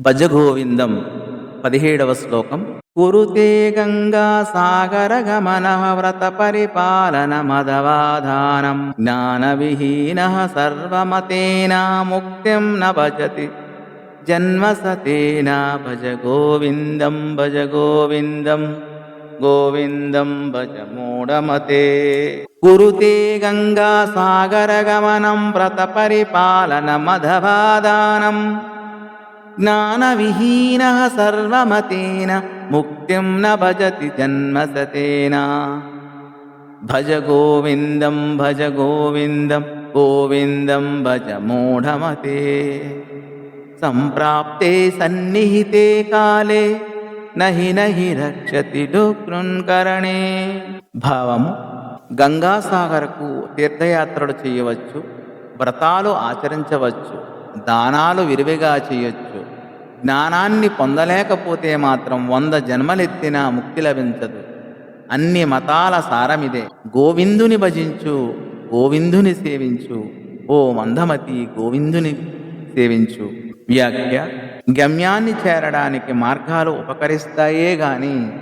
భజగోవిందం పదిహేడవ శ్లోకం. కురుతే గంగా సాగర గమన వ్రత పరిపాలన మదవాధానం. జ్ఞాన విహీన సర్వమతేన ముక్తిం న భజతి. జన్మ సతేన భజ గోవిందం భజ గోవిందం గోవిందం భజ మూఢమతే. కురుతే గంగా సాగర గమనం వ్రత పరిపాలన మధవాదానం జ్ఞానవిహీన సర్వమతేన ముక్తిం న భజతి జన్మసతేన. భజ గోవిందం భజ గోవిందం గోవిందం భజ మూఢమతే. సంప్రాప్తే సన్నిహితే కాలే నహి నహి రక్షతి డుకృన్కరణే భావము గంగాసాగర్కు తీర్థయాత్రలు చేయవచ్చు వ్రతాలు ఆచరించవచ్చు దానాలు విరివిగా చేయొచ్చు. జ్ఞానాన్ని పొందలేకపోతే మాత్రం వంద జన్మలెత్తినా ముక్తి లభించదు. అన్ని మతాల సారమిదే. గోవిందుని భజించు గోవిందుని సేవించు. ఓ మందమతి గోవిందుని సేవించు. వ్యాఖ్య గమ్యాన్ని చేరడానికి మార్గాలు ఉపకరిస్తాయే గాని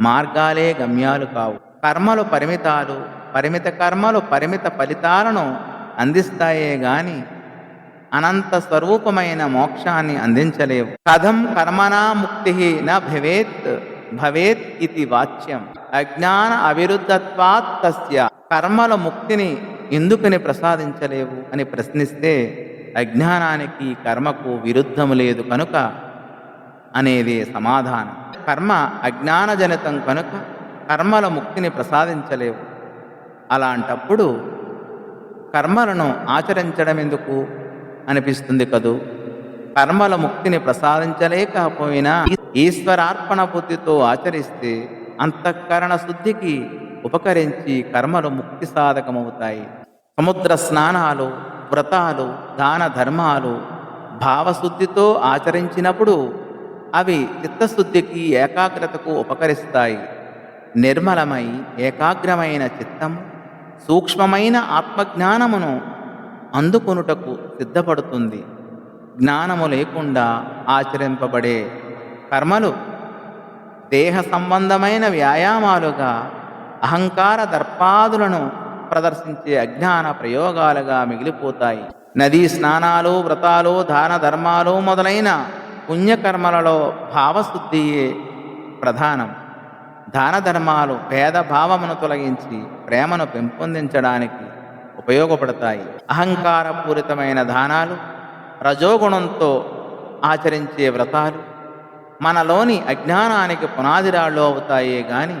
మార్గాలే గమ్యాలు కావు. కర్మలు పరిమితాలు పరిమిత కర్మలు పరిమిత ఫలితాలను అందిస్తాయే గాని అనంత స్వరూపమైన మోక్షాన్ని అందించలేవు. కథం కర్మణా ముక్తి న భవేత్ భవేత్ ఇది వాచ్యం. అజ్ఞాన అవిరుద్ధత్వాత్ తస్య. కర్మల ముక్తిని ఎందుకని ప్రసాదించలేవు అని ప్రశ్నిస్తే అజ్ఞానానికి కర్మకు విరుద్ధము లేదు కనుక అనేది సమాధానం. కర్మ అజ్ఞానజనితం కనుక కర్మల ముక్తిని ప్రసాదించలేవు. అలాంటప్పుడు కర్మలను ఆచరించడం ఎందుకు అనిపిస్తుంది కదూ? కర్మల ముక్తిని ప్రసాదించలేకపోయినా ఈశ్వరార్పణ బుద్ధితో ఆచరిస్తే అంతఃకరణ శుద్ధికి ఉపకరించి కర్మలు ముక్తి సాధకమవుతాయి. సముద్ర స్నానాలు వ్రతాలు దాన ధర్మాలు భావశుద్ధితో ఆచరించినప్పుడు అవి చిత్తశుద్ధికి ఏకాగ్రతకు ఉపకరిస్తాయి. నిర్మలమై ఏకాగ్రమైన చిత్తం సూక్ష్మమైన ఆత్మజ్ఞానమును అందుకొనుటకు సిద్ధపడుతుంది. జ్ఞానము లేకుండా ఆచరింపబడే కర్మలు దేహ సంబంధమైన వ్యాయామాలుగా అహంకార దర్పాదులను ప్రదర్శించే అజ్ఞాన ప్రయోగాలుగా మిగిలిపోతాయి. నదీ స్నానాలు వ్రతాలు దాన ధర్మాలు మొదలైన పుణ్యకర్మలలో భావశుద్ధియే ప్రధానం. దాన ధర్మాలు భేదభావమును తొలగించి ప్రేమను పెంపొందించడానికి ఉపయోగపడతాయి. అహంకారపూరితమైన దానాలు రజోగుణంతో ఆచరించే వ్రతాలు మనలోని అజ్ఞానానికి పునాదిరాళ్ళు అవుతాయే గాని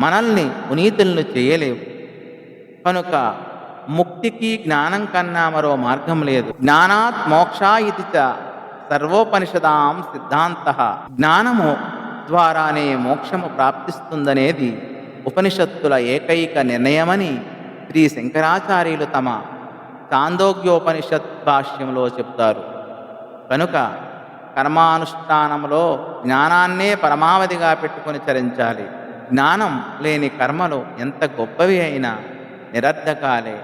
మనల్ని పునీతులను చేయలేవు. కనుక ముక్తికి జ్ఞానం కన్నా మరో మార్గం లేదు. జ్ఞానాత్ మోక్షా ఇది చ సర్వోపనిషదాం సిద్ధాంత. జ్ఞానము ద్వారానే మోక్షము ప్రాప్తిస్తుందనేది ఉపనిషత్తుల ఏకైక నిర్ణయమని శ్రీ శంకరాచార్యులు తమ చాందోగ్యోపనిషత్ భాష్యంలో చెప్తారు కనుక కర్మానుష్ఠానంలో జ్ఞానాన్నే పరమావధిగా పెట్టుకొని చరించాలి. జ్ఞానం లేని కర్మలు ఎంత గొప్పవి అయినా నిరర్ధకాలే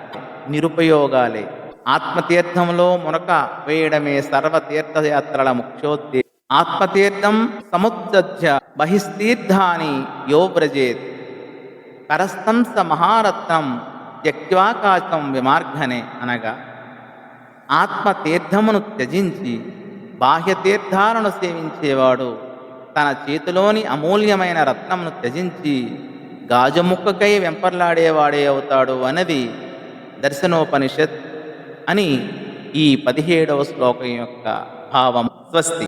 నిరుపయోగాలే. ఆత్మతీర్థంలో మునక వేయడమే సర్వతీర్థయాత్రల ముఖ్యోద్దేశం ఆత్మతీర్థం సముద్య బహిస్తీర్థాని యో బ్రజేత్ కరస్థం మహారత్నం త్యక్వాకాశం విమార్ఘనే అనగా ఆత్మతీర్థమును త్యజించి బాహ్యతీర్థాలను సేవించేవాడు తన చేతిలోని అమూల్యమైన రత్నమును త్యజించి గాజుముక్కకై వెంపర్లాడేవాడే అవుతాడు అన్నది దర్శనోపనిషత్ అని ఈ పదిహేడవ శ్లోకం యొక్క భావం స్వస్తి.